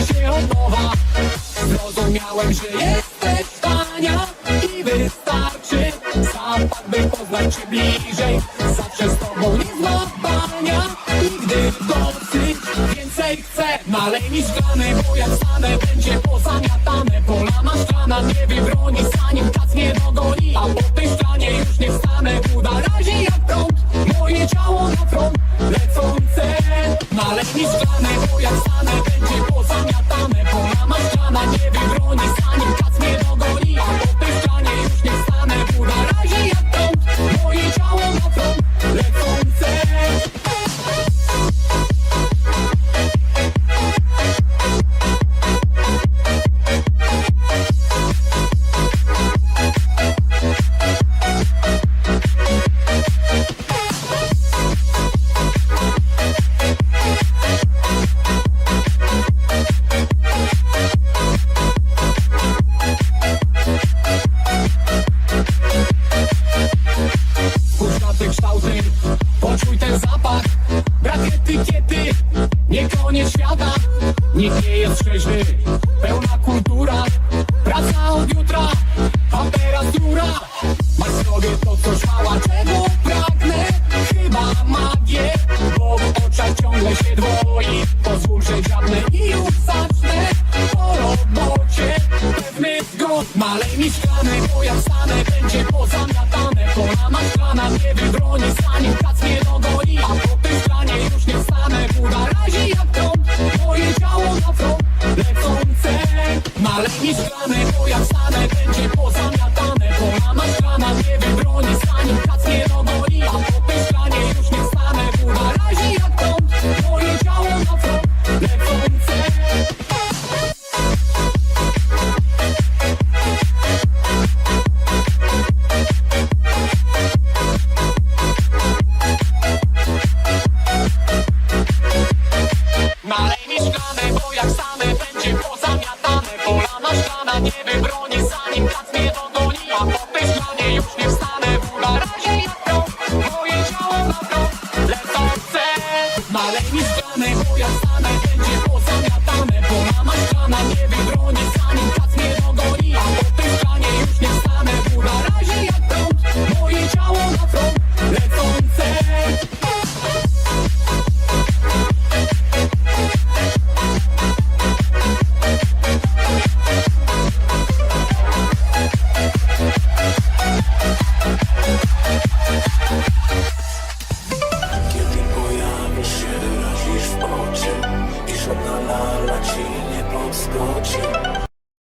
nowa Zrozumiałem, że jesteś tania I wystarczy. Zapach, by poznać cię bliżej. Zawsze z tobą nie złapania Nigdy dosyć, więcej chcę Nalej mi szklany, bo jak stanę Będzie pozamiatane. Pola maszczana nie wybroni Zanim kac mnie dogoni. A po tej szklanie już nie wstanę. Buda razi jak prąd Moje ciało na front Lecące Nalej mi szklany, Nikt nie jest trzeźwy, pełna kultura. Praca od jutra, a Masz w sobie to co szała, czego pragnę. Chyba magię, bo w oczach ciągle się dwoi. Pozwól, że dziabnę i już zacznę Po robocie. Pewny zgod Malej mi szklany, bo jak stanę mi szklany, bo jak stanę będzie pozamiatane Pola ma szklana, nie wybroni Zanim szklanie